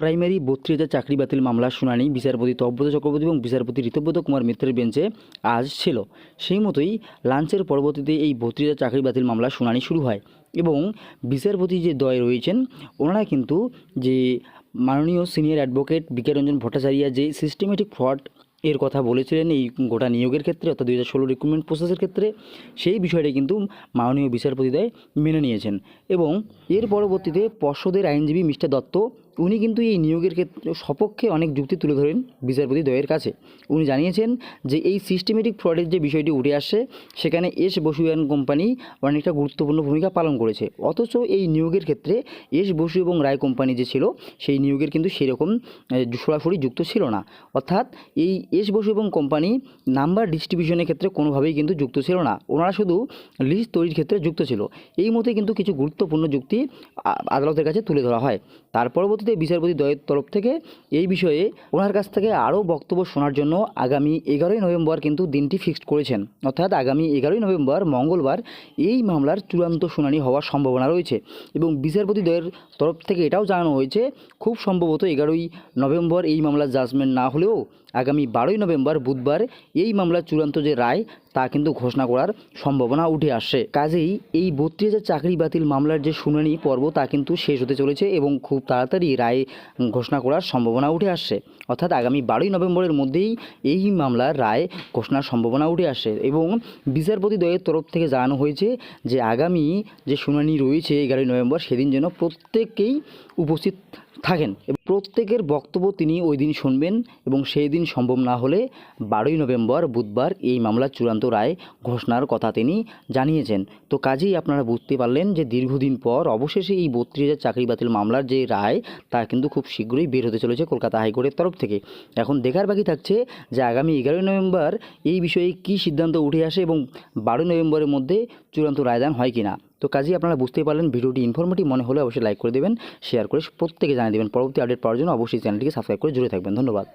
Primary বত্রিশ চাকরি বাতিল মামলার শুনানি বিচারপতি তব্রত চক্রবর্তী এবং বিচারপতি ঋতব্রত কুমার মিত্রের বেঞ্চে আজ ছিল। সেই মতোই লাঞ্চের পরবর্তীতে এই বত্রিশ চাকরি বাতিল মামলার শুনানি শুরু হয় এবং বিচারপতি যে দয় রয়েছেন, ওনারা কিন্তু যে মাননীয় সিনিয়র অ্যাডভোকেট বিকারঞ্জন ভট্টাচার্য যে সিস্টেমেটিক ফ্রড এর কথা বলেছিলেন এই গোটা নিয়োগের ক্ষেত্রে, অর্থাৎ দুই হাজার ষোলো রিক্রুটমেন্ট প্রসেসের ক্ষেত্রে, সেই বিষয়টা কিন্তু মাননীয় বিচারপতি বিচারপতিদ্বয় মেনে নিয়েছেন। এবং এর পরবর্তীতে পর্ষদের আইনজীবী মিস্টার দত্ত উনি কিন্তু এই নিয়োগের ক্ষেত্রে সপক্ষে অনেক যুক্তি তুলে ধরেন বিচারপতি দ্বয়ের কাছে। উনি জানিয়েছেন যে এই সিস্টেমেটিক ফ্রডের যে বিষয়টি উঠে আসছে সেখানে এস বসু অ্যান্ড কোম্পানি অনেকটা গুরুত্বপূর্ণ ভূমিকা পালন করেছে। অথচ এই নিয়োগের ক্ষেত্রে এস বসু এবং রায় কোম্পানি যে ছিল, সেই নিয়োগের কিন্তু সেরকম সরাসরি যুক্ত ছিল না। অর্থাৎ এই এস বসু এবং কোম্পানি নাম্বার ডিস্ট্রিবিউশনের ক্ষেত্রে কোনোভাবেই কিন্তু যুক্ত ছিল না। ওনারা শুধু লিস্ট তৈরির ক্ষেত্রে যুক্ত ছিল। এই মতে কিন্তু কিছু গুরুত্বপূর্ণ যুক্তি আদালতের কাছে তুলে ধরা হয়। তার পরবর্তীতে বিচারপতি দ্বয়ের তরফ থেকে এই বিষয়ে ওনার কাছ থেকে আরও বক্তব্য শোনার জন্য আগামী এগারোই নভেম্বর কিন্তু দিনটি ফিক্সড করেছেন। অর্থাৎ আগামী এগারোই নভেম্বর, মঙ্গলবার এই মামলার চূড়ান্ত শুনানি হওয়ার সম্ভাবনা রয়েছে এবং বিচারপতি দ্বয়ের তরফ থেকে এটাও জানানো হয়েছে, খুব সম্ভবত এগারোই নভেম্বর এই মামলার জাজমেন্ট না হলেও আগামী বারোই নভেম্বর বুধবার এই মামলার চূড়ান্ত যে রায় তা কিন্তু ঘোষণা করার সম্ভাবনা উঠে আসছে কাজেই এই বত্রিশ হাজার চাকরি বাতিল মামলার যে শুনানি পর্ব, তা কিন্তু শেষ হতে চলেছে এবং খুব তাড়াতাড়ি রায় ঘোষণা করার সম্ভাবনা উঠে আসছে অর্থাৎ আগামী বারোই নভেম্বরের মধ্যেই এই মামলার রায় ঘোষণার সম্ভাবনা উঠে আসছে এবং বিচারপতি দ্বয়ের তরফ থেকে জানানো হয়েছে যে আগামী যে শুনানি রয়েছে এগারোই নভেম্বর, সেদিন যেন প্রত্যেককেই উপস্থিত থাকেন। প্রত্যেকের বক্তব্য তিনি ওই দিন শুনবেন এবং সেই দিন সম্ভব না হলে বারোই নভেম্বর বুধবার এই মামলার চূড়ান্ত রায় ঘোষণার কথা তিনি জানিয়েছেন। তো কাজেই আপনারা বুঝতে পারলেন যে দীর্ঘদিন পর অবশেষে এই বত্রিশ হাজার চাকরি বাতিল মামলার যে রায়, তা কিন্তু খুব শীঘ্রই বের হতে চলেছে কলকাতা হাইকোর্টের তরফ থেকে। এখন দেখার বাকি থাকছে যে আগামী এগারোই নভেম্বর এই বিষয়ে কী সিদ্ধান্ত উঠে আসে এবং বারোই নভেম্বরের মধ্যে চূড়ান্ত রায়দান হয় কিনা। তো কাজেই আপনারা বুঝতেই পারলেন, ভিডিওটি ইনফরমেটিভ মনে হলে অবশ্যই লাইক করে দেবেন শেয়ার করে প্রত্যেকে জানিয়ে দেবেন। পরবর্তী আপডেট পাওয়ার জন্য অবশ্যই চ্যানেলটিকে সাবস্ক্রাইব করে জুড়ে থাকবেন। ধন্যবাদ।